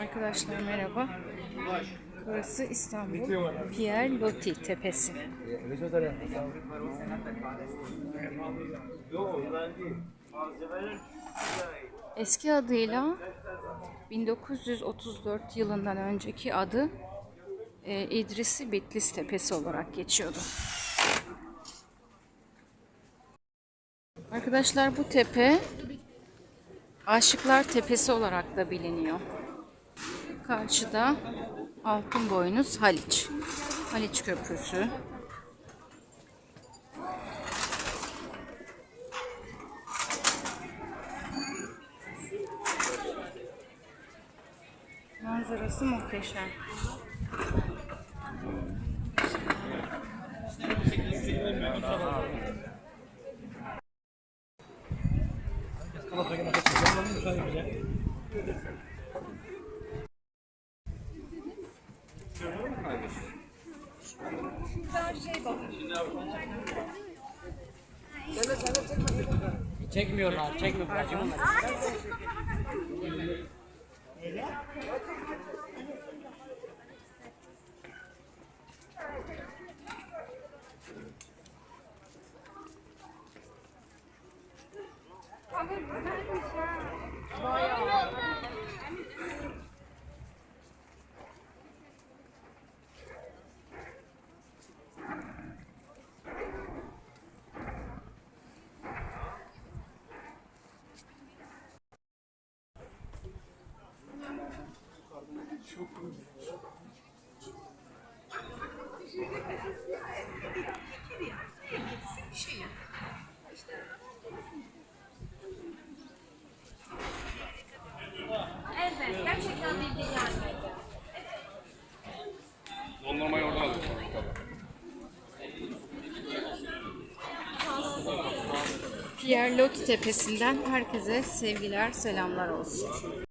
Arkadaşlar merhaba. Burası İstanbul Pierre Loti Tepesi. Eski adıyla 1934 yılından önceki adı e, İdrisi Bitlis Tepesi olarak geçiyordu. Arkadaşlar bu tepe Aşıklar Tepesi olarak da biliniyor. Karşıda Altınboynuz Haliç. Haliç Köprüsü. Manzarası muhteşem. Çekmiyorlar, çekmiyorlar. Evet, gerçekten bilgi gelmedi. Dondurmayı oradan alıyorum. Pierre Loti Tepesi'nden herkese sevgiler, selamlar olsun.